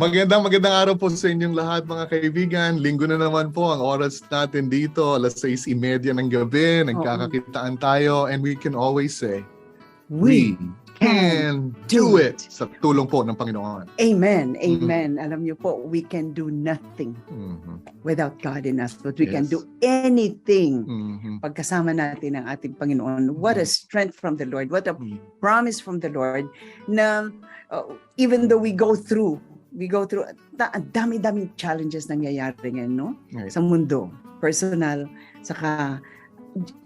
Magandang magandang araw po sa inyong lahat mga kaibigan. Linggo na naman po ang oras natin dito. Alas 6.30 ng gabi. Nagkakakitaan tayo and we can always say, We can do it sa tulong po ng Panginoon. Amen. Mm-hmm. Amen. Alam niyo po, we can do nothing Mhm. without God in us, but we can Yes. do anything Mhm. pagkasama natin ang ating Panginoon. What a strength from the Lord. What a Mhm. promise from the Lord na uh, even though we go through, we go through, ta- ang dami-daming challenges nangyayari ngayon, no? Right. Sa mundo, personal, saka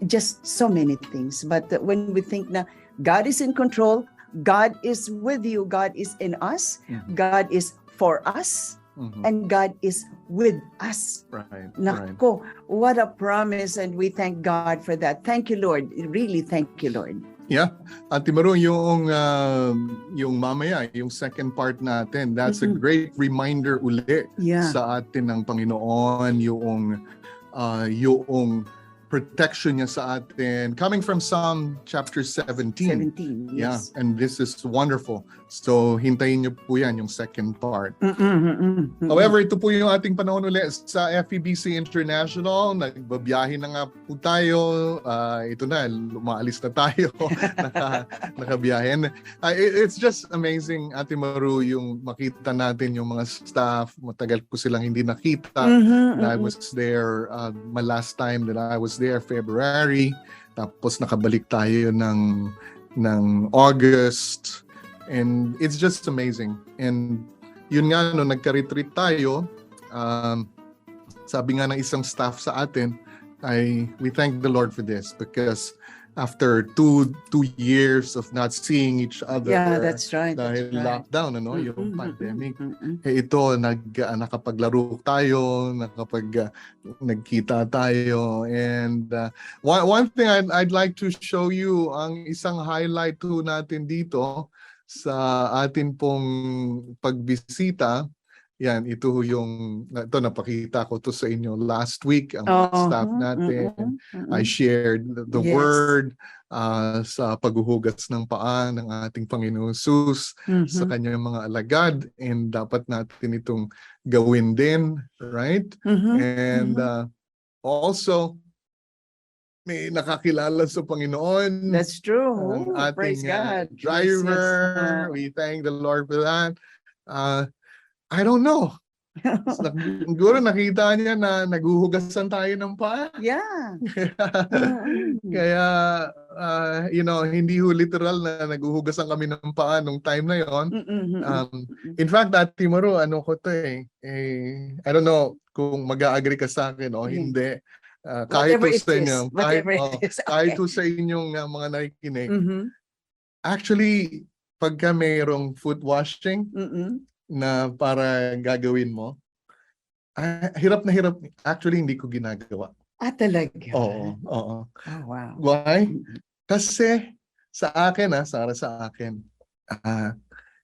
just so many things. But when we think na God is in control, God is with you, God is in us, Mhm. God is for us, Mhm. and God is with us. Right. Right. Nako, what a promise and we thank God for that. Thank you Lord. Really thank you Lord. Ate Maru, yung, uh, yung mamaya, yung second part natin, that's a Mhm. great reminder uli Yeah. sa atin ng Panginoon yung uh, yung protection niya sa atin coming from Psalm chapter 17. 17. Yeah, Yes. and this is wonderful. So hintayin niyo po yan yung second part. Mm-mm, mm-mm, mm-mm. However, ito po yung ating panahon ulit sa FEBC International. Nagbabiyahe na nga po tayo. Ah, ito na, lumaalis na tayo. Naka, nakabiyahe. Ah, it- it's just amazing, Ate Maru, yung makita natin yung mga staff. Matagal ko silang hindi nakita. Mhm, I was there uh, my last time that I was there February. Tapos nakabalik tayo ng ng August. And it's just amazing. And yun nga no nagka-retreat tayo. Um, sabi nga ng isang staff sa atin I we thank the Lord for this because after two two years of not seeing each other Yeah, that's right. dahil that's right. lockdown ano Mm-mm, yung pandemic mm-mm. eh ito nag ah, nakapaglaro tayo nakapag ah, nagkita tayo and uh, one, one thing I'd, I'd like to show you ang isang highlight to natin dito sa atin pong pagbisita yan ito yung ito napakita ko to sa inyo last week ang Oo, staff natin mm-mm, mm-mm. I shared the, Yes. word uh, sa paghuhugas ng paa ng ating Panginoon Jesus sa Mhm, kanyang mga alagad and dapat natin itong gawin din, right? mhm, And mhm. uh, also may nakakilala sa Panginoon. That's true. ang ating Praise uh, God. Driver. Uh, We thank the Lord for that. Uh, I don't know. Siguro nakita niya na naguhugasan tayo ng paa. yeah. Kaya, uh, you know, hindi ho literal na naguhugasan kami ng paa nung time na yon. Um, in fact, Ate Maru, ano ko to eh, eh, I don't know kung mag-agree ka sa akin o Mm. hindi. Ah, kahit Whatever sa is, inyo, kahit, whatever it oh, is, kahit okay. po sa inyong ah, mga nakikinig. Mhm, Actually, pagka mayroong foot washing mm-mm. Na para gagawin mo, ah, hirap na hirap. Actually, hindi ko ginagawa. Ah, talaga? Oo, oo. Oh, wow. Why? Kasi sa akin, ah, Sara, sa akin, ah,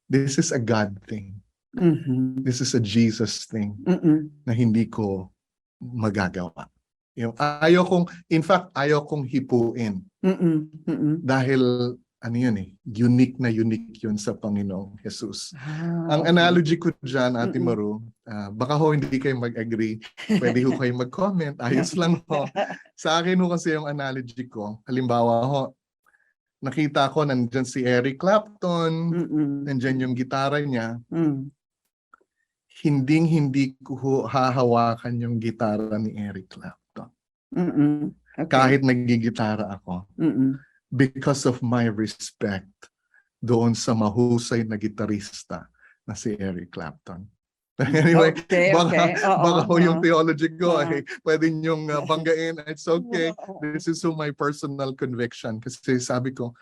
this is a God thing. Mhm, This is a Jesus thing. mm-mm. na hindi ko magagawa. Yung ayaw kong, in fact, ayaw kong hipuin Mm-mm, mm-mm. dahil ano yun eh, unique na unique yun sa Panginoong Jesus. Ah, Ang okay. analogy ko dyan, Ate Mm-mm. Maru, ah, baka ho hindi kayo mag-agree, pwede ho kayo mag-comment, ayos lang ho. Sa akin ho kasi yung analogy ko, halimbawa ho, nakita ko nandyan si Eric Clapton, Mm-mm, nandyan yung gitara niya, mm. hinding hindi ko ho hahawakan yung gitara ni Eric Clapton. Mm-mm. Okay. kahit nagigitara ako Mm-mm. Because of my respect doon sa mahusay na gitarista na si Eric Clapton. anyway, okay, baka, okay. Oo, baka ho yung theology ko Oo. ay pwede niyong uh, banggain. It's okay. This is my personal conviction. Kasi sabi ko,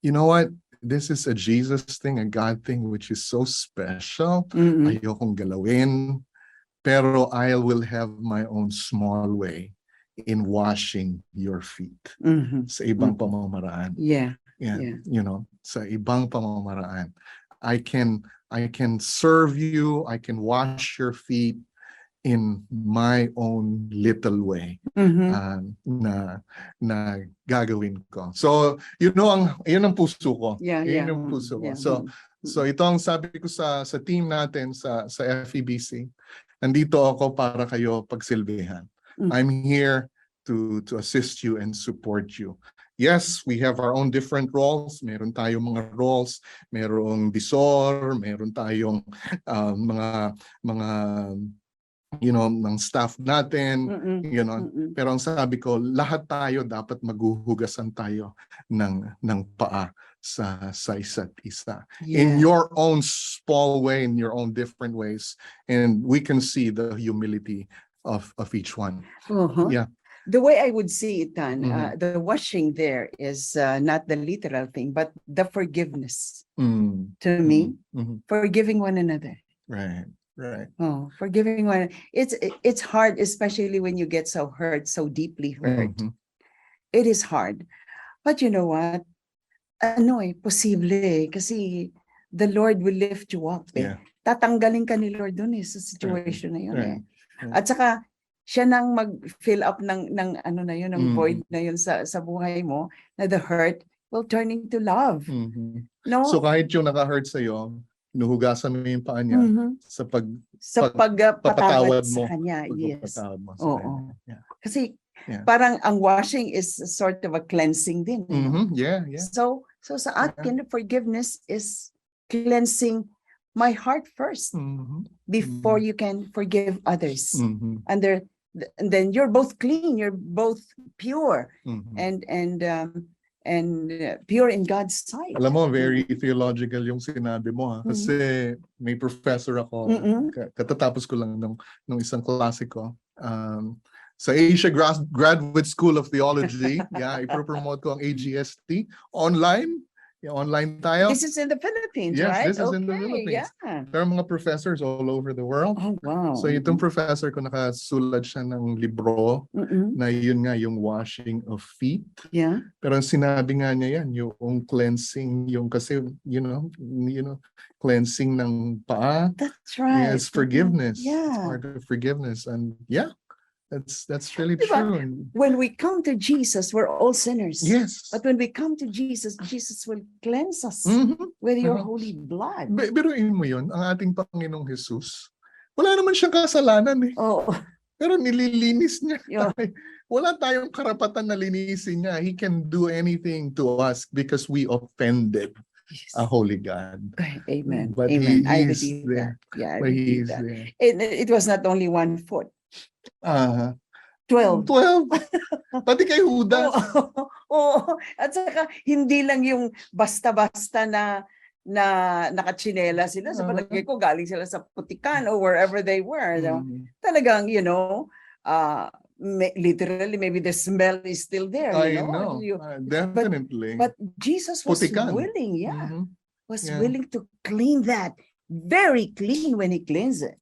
you know what? This is a Jesus thing, a God thing, which is so special. Mm-mm. Ayokong galawin. Pero I will have my own small way in washing your feet Mhm. sa ibang Mm. pamamaraan. Yeah. Yeah, Yeah. you know, sa ibang pamamaraan. I can I can serve you, I can wash your feet in my own little way Mhm. uh, na na gagawin ko. So, you know ang yun ang puso ko. Yeah, Yun yeah. mm, puso ko. yeah, So, mm. So ito ang sabi ko sa sa team natin sa sa FEBC. Nandito ako para kayo pagsilbihan. Mm. I'm here to to assist you and support you. Yes, we have our own different roles. Meron tayong mga roles, merong disor, meron tayong uh, mga mga you know, ng staff natin, Mm-mm. you know. Mm-mm. Pero ang sabi ko, lahat tayo dapat maghuhugasan tayo ng ng paa sa sa isa't isa in Yeah. your own small way, in your own different ways, and we can see the humility of of each one. Uh-huh. Yeah. The way I would see it done, Mhm. uh, the washing there is uh, not the literal thing, but the forgiveness Mm, to me, mhm, forgiving one another. Right, right. Oh, forgiving one. It's it's hard, especially when you get so hurt, so deeply hurt. Mhm. It is hard. But you know what? Ano eh, posible eh. Kasi the Lord will lift you up eh. Yeah. Tatanggalin ka ni Lord dun eh sa situation na yun eh. Right. right. At saka siya nang mag-fill up ng ng ano na yun, ng Mhm. void na yun sa sa buhay mo, na the hurt will turn into love. Mhm. No? So kahit yung naka-hurt sa'yo, nuhugasan mo yung paa niya Mhm. sa pag Sa pag- pagpatawad papatawad mo. sa kanya, yes. mo sa Oo. kanya. Yeah. Kasi Yeah. parang ang washing is sort of a cleansing din. eh? Mhm, Yeah, yeah. So, so sa akin, forgiveness is cleansing my heart first Mhm, before you can forgive others. mhm, And there, and then you're both clean, you're both pure mhm. and and um and uh, pure in God's sight. Alam mo, very theological yung sinabi mo ha. Kasi may professor ako, Mm-mm. ka- katatapos ko lang nung, nung isang klase ko. Um, sa Asia Gra- Graduate School of Theology, yeah, ipropromote ko ang AGST. Online, yeah, online tayo. This is in the Philippines, Yes, right? this is in the Okay, Philippines. Yeah. There are mga professors all over the world. Oh, wow. So itong professor ko nakasulat siya ng libro Mm-mm. na yun nga yung washing of feet. Yeah. Pero sinabi nga niya yan, yung cleansing, yung kasi, you know, you know, cleansing ng paa. That's right. Yes, forgiveness. It's Yeah. part of forgiveness. And yeah, that's that's really Diba? true. When we come to Jesus, we're all sinners. yes. But when we come to Jesus, Jesus will cleanse us Mhm. with your Mhm. holy blood. Bi- Biruin mo yun, ang ating Panginoong Jesus, wala naman siyang kasalanan eh. Oh, Pero nililinis niya. Yeah. tayo. Wala tayong karapatan na linisin niya. He can do anything to us because we offended yes. a holy God. Amen. But Amen. he I is believe there. that. Yeah, I believe that. there. It, it was not only one foot, Ah, 12. 12. Pati kay Judas. Oo. Oo. At saka, hindi lang yung basta-basta na na nakachinela sila. Sa Ah. palagay ko, galing sila sa putikan or wherever they were. no? Mm. Talagang, you know, uh, may- literally, maybe the smell is still there. I you know? know. You- Ah, definitely. but Jesus was Putikan. willing, yeah, Mhm. was Yeah. willing to clean that. Very clean when he cleans it.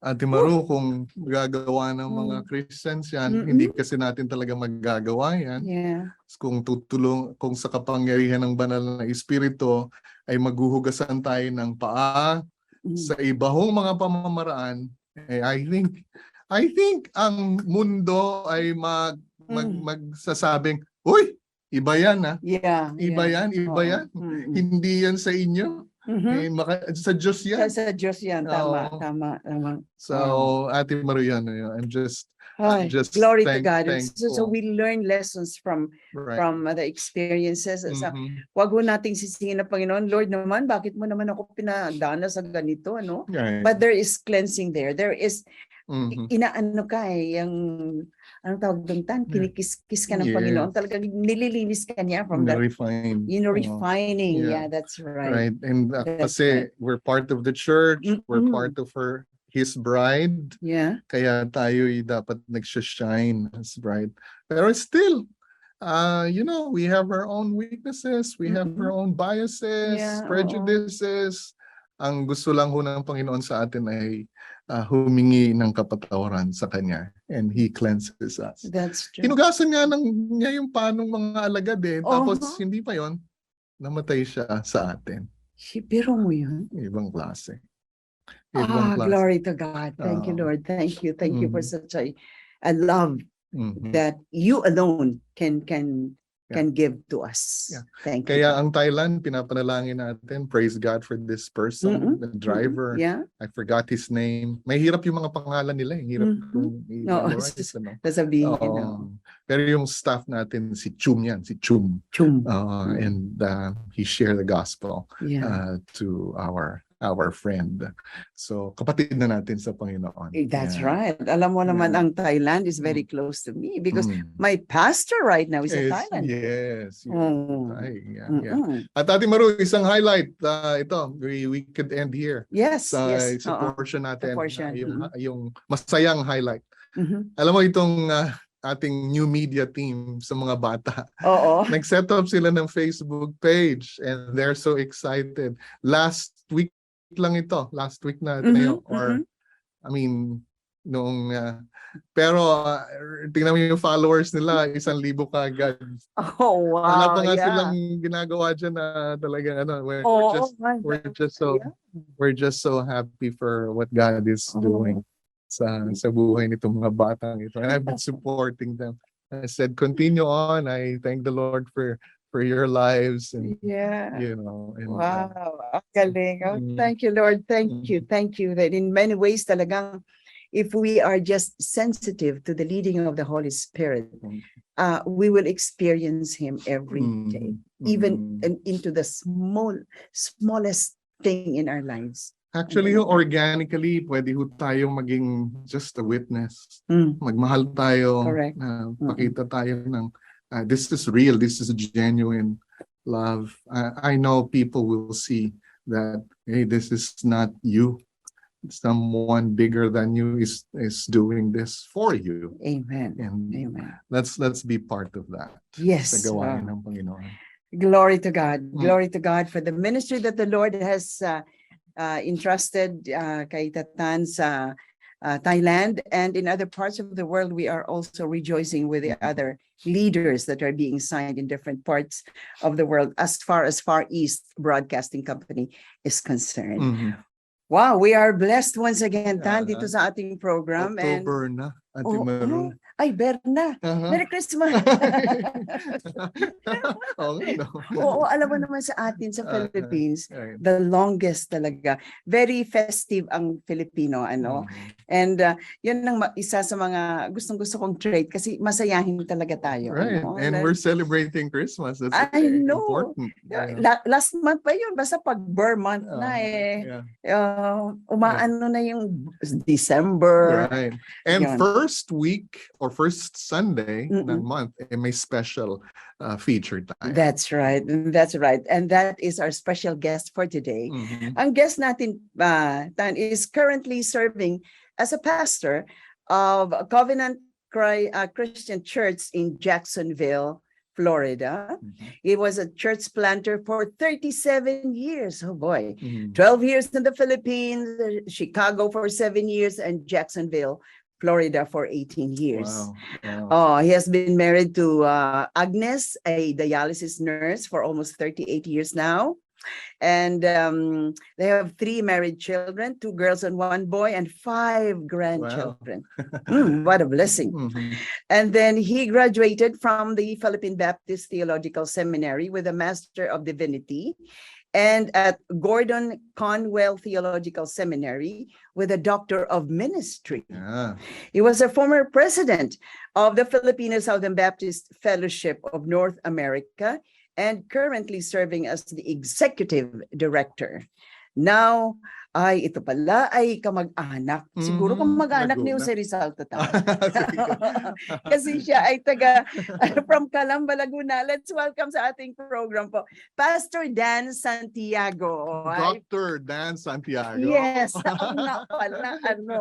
Ate Maru, kung gagawa ng mga Mm. Christians yan, Mm-mm. hindi kasi natin talaga magagawa yan. Yeah. Kung tutulong, kung sa kapangyarihan ng banal na espiritu ay maghuhugasan tayo ng paa Mm. sa ibahong mga pamamaraan, eh, I think, I think ang mundo ay mag, mag, Mm. magsasabing, Uy, iba yan ah. Yeah. Iba yeah. yan, iba Oo. yan. Mm-mm. Hindi yan sa inyo. Mhm. Eh, maka- sa Diyos Sa, yan. sa Diyos yan, tama, Oo. tama, tama. So, Ate Mariano, I'm just Ay, just glory to thank- God. And So, so thankful. we learn lessons from right. from the experiences. Sa, Mhm. wag ho nating sisingin ng Panginoon, Lord naman, bakit mo naman ako pinadana sa ganito, ano? Right. But there is cleansing there. There is, Mhm. inaano ka eh, yung, anong tawag doon tan? Kinikis-kis ka ng Yes. Panginoon. Talagang nililinis ka niya from the, Na-refine. you know, Oo. refining. yeah. Yeah, that's right. Right. And uh, That's kasi we're part of the church, we're Mm-mm. part of her his bride, Yeah. kaya tayo dapat nagsha-shine as bride. Pero still, uh, you know, we have our own weaknesses, we have our own biases, Yeah, oo. prejudices. Ang gusto lang ho ng Panginoon sa atin ay uh, humingi ng kapatawaran sa kanya and he cleanses us. That's true. Hinugasan nga ng, niya yung panong mga alagad eh. Tapos Oo. hindi pa yon namatay siya sa atin. Biro mo yun? Ibang klase. Ah, glory to God. Thank you, Oo. Lord. Thank you. Thank you for Mhm. such a, a love Mhm. that you alone can can. Can give to us. Yeah. Thank you. Kaya God. ang Thailand, pinapanalangin natin, praise God for this person, Mm-mm. the driver. Yeah, I forgot his name. Mahirap yung mga pangalan nila. eh. Hirap kung Oo, i-memorize, sis- ano. sasabihin Oo. Pero yung staff natin, si Chum yan, si Chum. Chum. Uh, and uh, he shared the gospel Yeah. uh, to our our friend. So, kapatid na natin sa Panginoon. Eh, That's Yeah. right. Alam mo naman, Yeah. ang Thailand is very close to me because Mm. my pastor right now is in Yes, Thailand. Yes. yes. Mm. Ay, yeah, yeah. Mm-mm. At Ate Maru, isang highlight. uh, ito, we, we could end here. Yes, Sa, yes. sa oo. portion natin. portion, uh, yung, mm. yung masayang highlight. Mhm. Alam mo itong uh, ating new media team sa mga bata. Oo. Nag-set up sila ng Facebook page and they're so excited. Last week lang ito. Last week na tayo. Or, mhm. I mean, noong... uh, pero uh, tingnan mo yung followers nila, isang libo kagad. Oh, wow. Wala pa nga yeah. silang ginagawa dyan na talagang ano. We're, we're just, my we're just so Yeah. we're just so happy for what God is Oo. doing sa sa buhay nitong mga batang ito. And I've been supporting them. I said, continue on. I thank the Lord for for your lives and Yeah. you know and uh, Wow, ang galing. Oh, Mm. thank you, Lord. Thank Mm. you. Thank you that in many ways talagang if we are just sensitive to the leading of the Holy Spirit, Mm. uh, we will experience Him every mm, day, even in- into the small, smallest thing in our lives. actually yung organically pwede ho tayong maging just a witness. Mm, Magmahal tayo. Correct. na pakita tayo ng uh, this is real, this is genuine love. I, I know people will see that hey, this is not you. Someone bigger than you is is doing this for you. Amen. And Amen. let's let's be part of that. Yes. Sa gawain wow. ng Panginoon. Glory to God. Mm. Glory to God for the ministry that the Lord has uh, uh, entrusted uh, kay Tatan sa uh, Thailand and in other parts of the world. We are also rejoicing with the other leaders that are being signed in different parts of the world as far as Far East Broadcasting Company is concerned. Mhm. Wow, we are blessed once again, Tan, Yeah. dito sa ating program. and October na, Ate Oo, Maru. ay, Berna. Aha. Merry Christmas! Oo nga, no? Oo, alam mo naman sa atin sa Ah, ah. Philippines, Right. the longest talaga. Very festive ang Filipino, ano. Mhm. And uh, yun ang ma- isa sa mga gustong-gusto kong trait kasi masayahin talaga tayo. Right. ano. And Like, we're celebrating Christmas. That's I uh, know. important. Yeah. la- last month pa yun, basta pag Burr month na Uh, eh, yeah. uh, umaano na yung December. Right. And Yun. first week or first Sunday Mm-mm. ng month, eh, may special uh, feature tayo. That's right. That's right. And that is our special guest for today. Mhm. Ang guest natin, uh, Tan, is currently serving as a pastor of Covenant uh, Christian Church in Jacksonville, Florida. Mhm. He was a church planter for 37 years. Oh boy. Mhm. 12 years in the Philippines, uh, Chicago for seven years, and Jacksonville, Florida for 18 years. Wow. Wow. Oh, he has been married to uh, Agnes, a dialysis nurse for almost 38 years now. And um, they have three married children, two girls and one boy, and five grandchildren. Mm, what a blessing. Mhm. And then he graduated from the Philippine Baptist Theological Seminary with a Master of Divinity and at Gordon Conwell Theological Seminary with a Doctor of Ministry. Yeah. He was a former president of the Filipino Southern Baptist Fellowship of North America and currently serving as the executive director. Now, ay ito pala ay kamag-anak. Siguro Mhm, kamag-anak ni. Jose Rizal. Sige. Kasi siya ay taga from Calamba, Laguna. Let's welcome sa ating program po, Pastor Dan Santiago. Dr. Dan Santiago. yes, ako na pala, ano.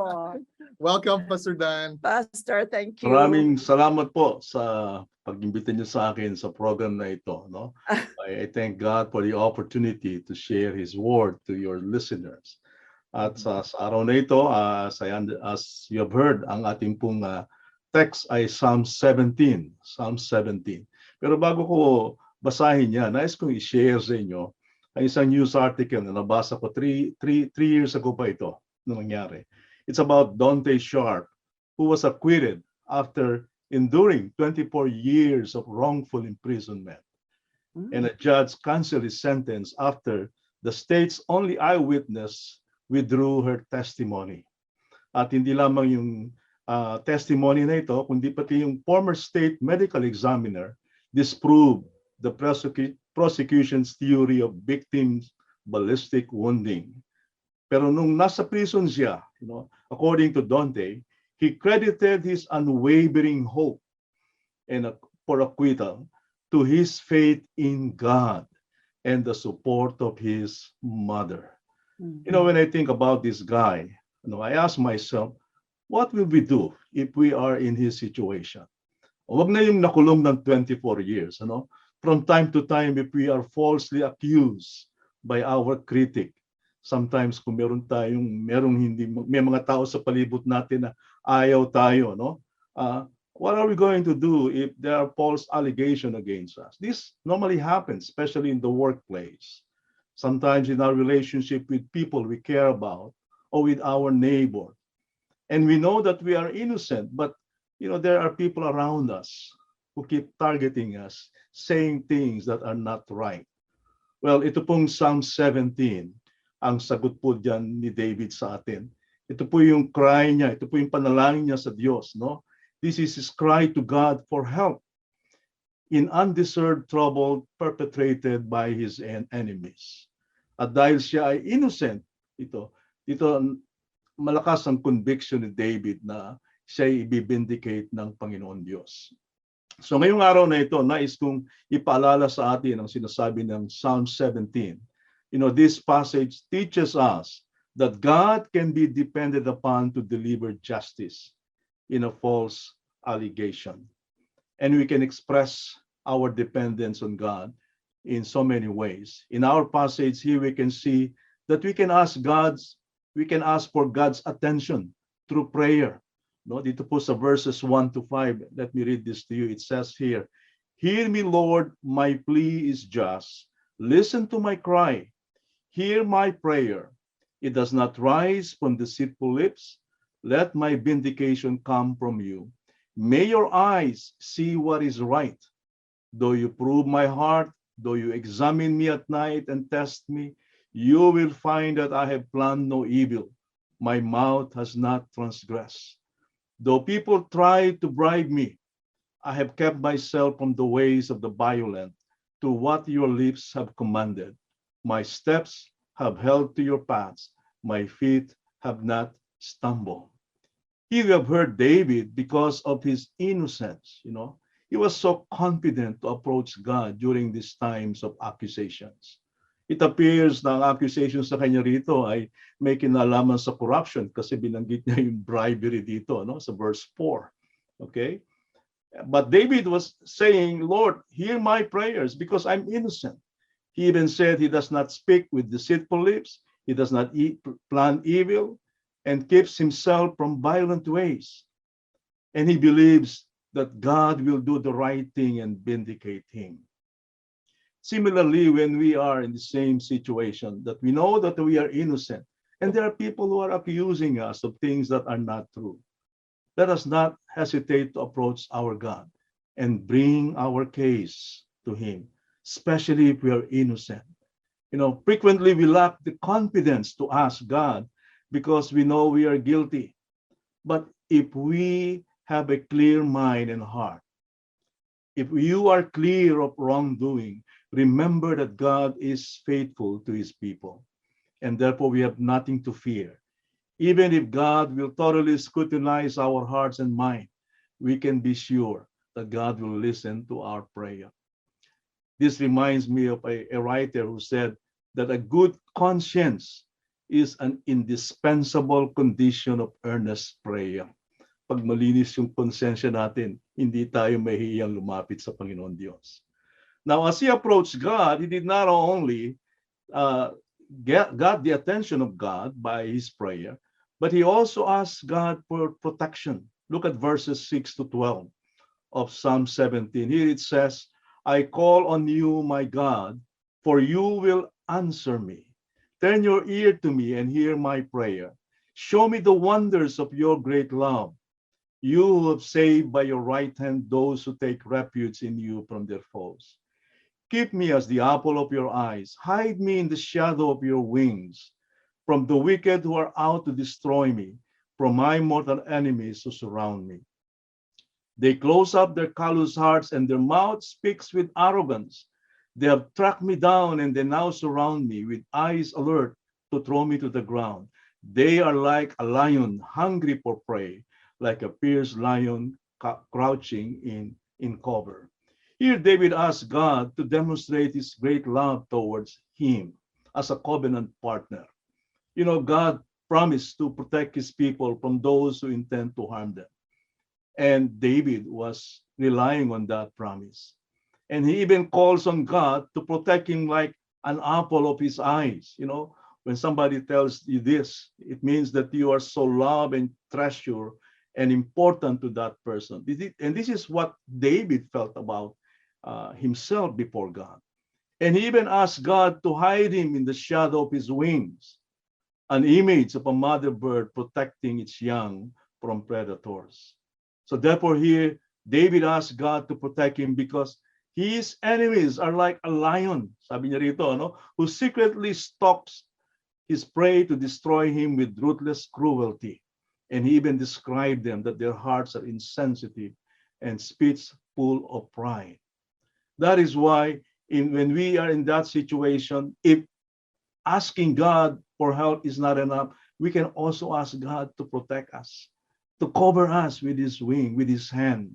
Welcome, Pastor Dan. Pastor, thank you. Maraming salamat po sa pag-imbita niyo sa akin sa program na ito. No? I, I thank God for the opportunity to share His word to your listeners. At sa, sa araw na ito, as, I as you have heard, ang ating pong ah, text ay Psalm 17. Psalm 17. Pero bago ko basahin yan, nais kong i-share sa inyo ang isang news article na nabasa ko three, three, three years ago pa ito na nangyari. It's about Dante Sharp, who was acquitted after enduring 24 years of wrongful imprisonment. And a judge canceled his sentence after the state's only eyewitness withdrew her testimony. At hindi lamang yung ah, testimony na ito, kundi pati yung former state medical examiner disproved the prosecu- prosecution's theory of victims ballistic wounding. Pero nung nasa prison siya, you know, according to Dante, he credited his unwavering hope and for acquittal to his faith in God and the support of his mother. You know, mm-hmm. when I think about this guy, you know, I ask myself, what will we do if we are in his situation? Huwag na yung nakulong ng 24 years, ano? From time to time, if we are falsely accused by our critic, sometimes kung meron tayong, merong hindi, may mga tao sa palibot natin na ayaw tayo, no? Ah, what are we going to do if there are false allegations against us? This normally happens, especially in the workplace sometimes in our relationship with people we care about or with our neighbor. And we know that we are innocent, but you know, there are people around us who keep targeting us, saying things that are not right. Well, ito pong Psalm 17, ang sagot po diyan ni David sa atin. Ito po yung cry niya, ito po yung panalangin niya sa Diyos, no? This is his cry to God for help in undeserved trouble perpetrated by his en- enemies. At dahil siya ay innocent, ito, ito ang- malakas ang conviction ni David na siya ay ibibindicate ng Panginoon Diyos. So ngayong araw na ito, nais kong ipaalala sa atin ang sinasabi ng Psalm 17. You know, this passage teaches us that God can be depended upon to deliver justice in a false allegation. And we can express our dependence on God in so many ways. In our passage here, we can see that we can ask God's, we can ask for God's attention through prayer. No, dito po sa verses 1 to 5, let me read this to you. It says here, Hear me, Lord, my plea is just. Listen to my cry. Hear my prayer. It does not rise from deceitful lips. Let my vindication come from you. May your eyes see what is right. Though you prove my heart, though you examine me at night and test me, you will find that I have planned no evil. My mouth has not transgressed. Though people try to bribe me, I have kept myself from the ways of the violent to what your lips have commanded. My steps have held to your paths. My feet have not stumbled. Here we have heard David because of his innocence, you know. He was so confident to approach God during these times of accusations. It appears na ang accusation sa kanya rito ay may kinalaman sa corruption kasi binanggit niya yung bribery dito no sa verse 4. Okay? But David was saying, Lord, hear my prayers because I'm innocent. He even said he does not speak with deceitful lips, he does not eat, plan evil, and keeps himself from violent ways. And he believes that God will do the right thing and vindicate him. Similarly, when we are in the same situation, that we know that we are innocent, and there are people who are accusing us of things that are not true, let us not hesitate to approach our God and bring our case to Him, especially if we are innocent. You know, frequently we lack the confidence to ask God because we know we are guilty. But if we have a clear mind and heart, if you are clear of wrongdoing, remember that God is faithful to his people. And therefore, we have nothing to fear. Even if God will thoroughly scrutinize our hearts and mind, we can be sure that God will listen to our prayer. This reminds me of a, a writer who said that a good conscience is an indispensable condition of earnest prayer. Pag malinis yung konsensya natin, hindi tayo mahihiyang lumapit sa Panginoon Diyos. Now, as he approached God, he did not only uh, get, got the attention of God by his prayer, but he also asked God for protection. Look at verses 6 to 12 of Psalm 17. Here it says, I call on you, my God, for you will answer me. Turn your ear to me and hear my prayer. Show me the wonders of your great love. You who have saved by your right hand those who take refuge in you from their foes. Keep me as the apple of your eyes. Hide me in the shadow of your wings from the wicked who are out to destroy me, from my mortal enemies who surround me. They close up their callous hearts, and their mouth speaks with arrogance. They have tracked me down, and they now surround me with eyes alert to throw me to the ground. They are like a lion hungry for prey, like a fierce lion crouching in, in cover. Here, David asks God to demonstrate his great love towards him as a covenant partner. You know, God promised to protect his people from those who intend to harm them. And David was relying on that promise. And he even calls on God to protect him like an apple of his eyes. You know, when somebody tells you this, it means that you are so loved and treasured and important to that person. And this is what David felt about uh, himself before God. And he even asked God to hide him in the shadow of his wings, an image of a mother bird protecting its young from predators. So therefore here, David asked God to protect him because his enemies are like a lion, sabi niya rito, ano, who secretly stalks his prey to destroy him with ruthless cruelty. And he even described them that their hearts are insensitive and speech full of pride. That is why in, when we are in that situation, if asking God for help is not enough, we can also ask God to protect us, to cover us with his wing, with his hand,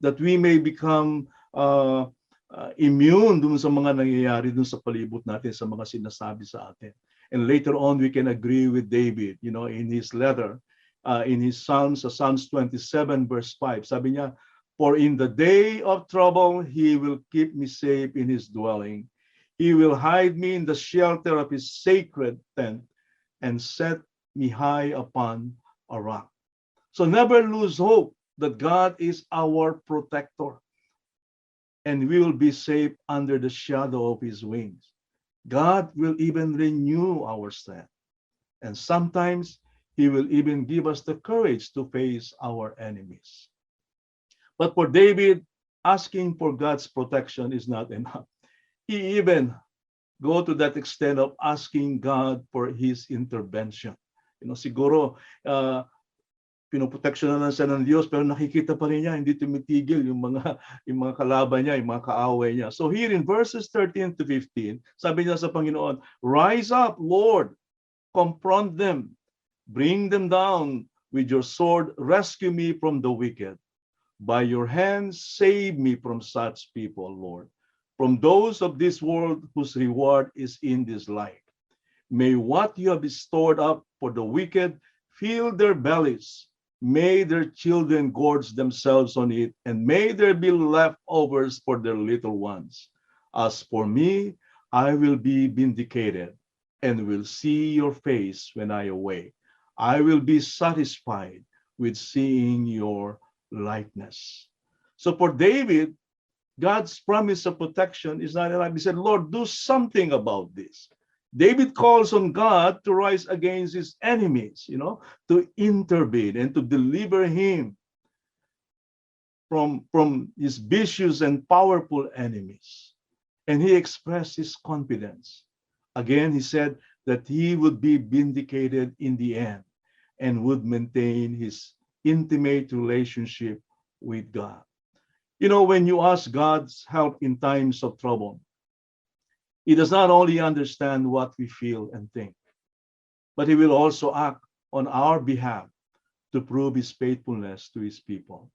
that we may become uh, uh, immune dun sa mga nangyayari dun sa palibot natin, sa mga sinasabi sa atin. And later on, we can agree with David, you know, in his letter, uh, in his Psalms, sa Psalms 27 verse 5. Sabi niya, For in the day of trouble, he will keep me safe in his dwelling. He will hide me in the shelter of his sacred tent and set me high upon a rock. So never lose hope that God is our protector and we will be safe under the shadow of his wings. God will even renew our strength. And sometimes he will even give us the courage to face our enemies. But for David, asking for God's protection is not enough. He even go to that extent of asking God for his intervention. You know, siguro uh, pinoprotection na lang siya ng Diyos pero nakikita pa rin niya hindi tumitigil yung mga yung mga kalaban niya, yung mga kaaway niya. So here in verses 13 to 15, sabi niya sa Panginoon, Rise up, Lord, confront them, bring them down with your sword, rescue me from the wicked. By your hands, save me from such people, Lord, from those of this world whose reward is in this life. May what you have stored up for the wicked fill their bellies. May their children gorge themselves on it, and may there be leftovers for their little ones. As for me, I will be vindicated and will see your face when I awake. I will be satisfied with seeing your likeness. So for David, God's promise of protection is not enough. He said, Lord, do something about this. David calls on God to rise against his enemies, you know, to intervene and to deliver him from, from his vicious and powerful enemies. And he expressed his confidence. Again, he said that he would be vindicated in the end and would maintain his intimate relationship with God. You know, when you ask God's help in times of trouble, He does not only understand what we feel and think, but He will also act on our behalf to prove His faithfulness to His people.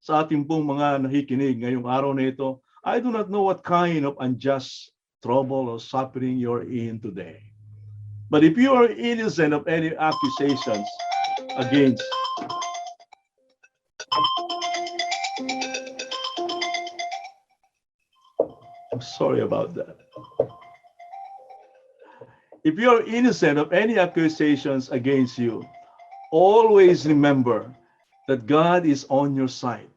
Sa ating pong mga nakikinig ngayong araw na ito, I do not know what kind of unjust trouble or suffering you're in today. But if you are innocent of any accusations against I'm sorry about that. If you're innocent of any accusations against you, always remember that God is on your side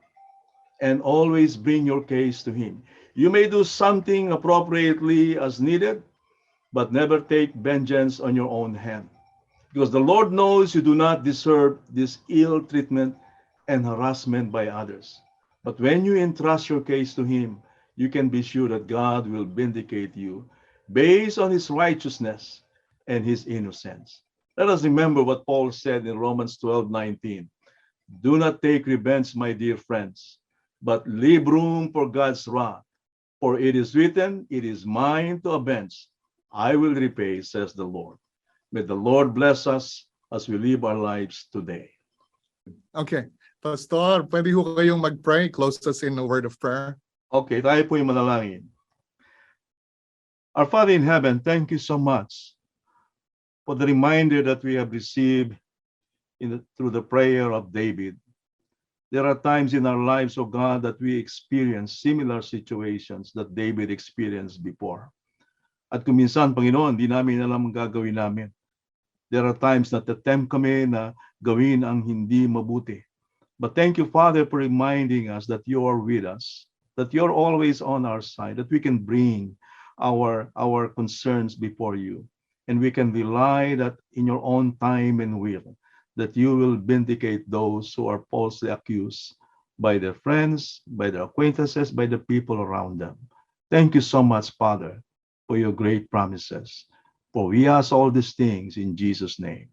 and always bring your case to Him. You may do something appropriately as needed, but never take vengeance on your own hand. Because the Lord knows you do not deserve this ill treatment and harassment by others. But when you entrust your case to Him, you can be sure that God will vindicate you based on His righteousness and His innocence. Let us remember what Paul said in Romans 12 19. Do not take revenge, my dear friends, but leave room for God's wrath. For it is written, It is mine to avenge. I will repay, says the Lord. May the Lord bless us as we live our lives today. Okay. Pastor, pwede ho kayong mag-pray. Close us in a word of prayer. Okay, tayo po yung manalangin. Our Father in heaven, thank you so much for the reminder that we have received in the, through the prayer of David. There are times in our lives, oh God, that we experience similar situations that David experienced before. At kung minsan, Panginoon, di namin alam ang gagawin namin. There are times na attempt kami na gawin ang hindi mabuti. But thank you, Father, for reminding us that you are with us, that you're always on our side, that we can bring our, our concerns before you. And we can rely that in your own time and will, that you will vindicate those who are falsely accused by their friends, by their acquaintances, by the people around them. Thank you so much, Father, for your great promises. For we ask all these things in Jesus' name.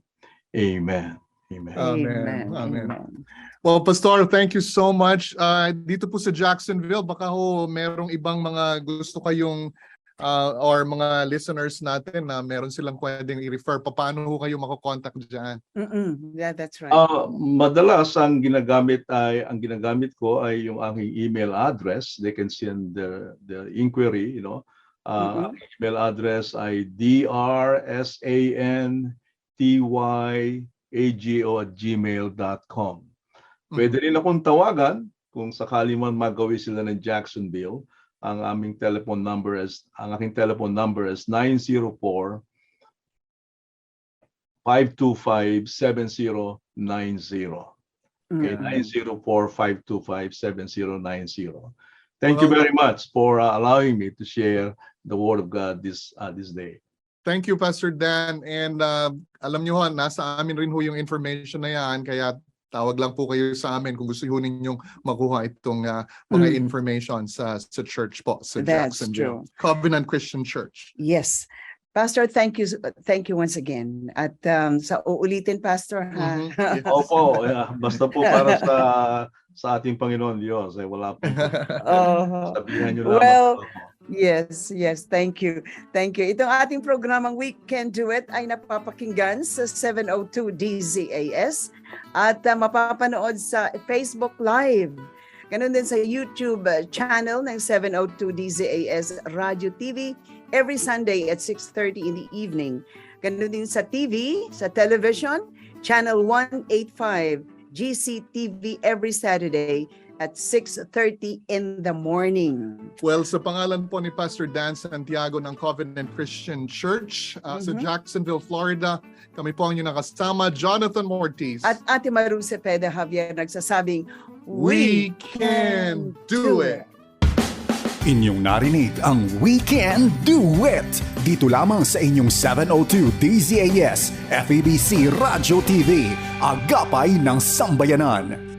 Amen. Amen. Amen. Amen. Well, Pastor, thank you so much. Uh, dito po sa Jacksonville, baka ho merong ibang mga gusto kayong uh, or mga listeners natin na meron silang pwedeng i-refer. Paano ho kayo makakontakt dyan? Mm-mm. Yeah, that's right. Ah, madalas ang ginagamit ay ang ginagamit ko ay yung aking email address. They can send the the inquiry, you know. Uh, Mhm. email address ay drsantyAgo at gmail.com. Pwede rin akong tawagan kung sakali man magawi sila ng Jacksonville. Ang aming telephone number is ang aking telephone number is 904 525 7090. Okay, Mm. 904-525-7090. Thank you Well- very much for uh, allowing me to share the word of God this uh, this day. Thank you, Pastor Dan. And uh, alam nyo ho, nasa amin rin ho yung information na yan. Kaya tawag lang po kayo sa amin kung gusto ninyong makuha itong uh, mga Mm. information sa sa church po, sa That's Jacksonville. Covenant Christian Church. Yes. Pastor, thank you thank you once again. At um, sa uulitin Pastor ha. Mhm. Yes. Opo, yeah, basta po para sa sa ating Panginoon Diyos ay wala po. Oh. Sabihan niyo lamang Well, po. Yes, yes, thank you. Thank you. Itong ating programang We Can Do It ay napapakinggan sa 702 DZAS at uh, mapapanood sa Facebook Live. Ganun din sa YouTube uh, channel ng 702 DZAS Radio TV every Sunday at 6.30 in the evening. Ganun din sa TV, sa television, Channel 185 GCTV every Saturday at 6.30 in the morning. Well, sa pangalan po ni Pastor Dan Santiago ng Covenant Christian Church uh, sa Mhm. Jacksonville, Florida, kami po ang inyong nakasama, Jonathan Mortiz. At Ate Maru Cepeda Javier nagsasabing, We can do it! Inyong narinig ang Weekend Duet dito lamang sa inyong 702 DZAS FEBC Radio TV, agapay ng sambayanan.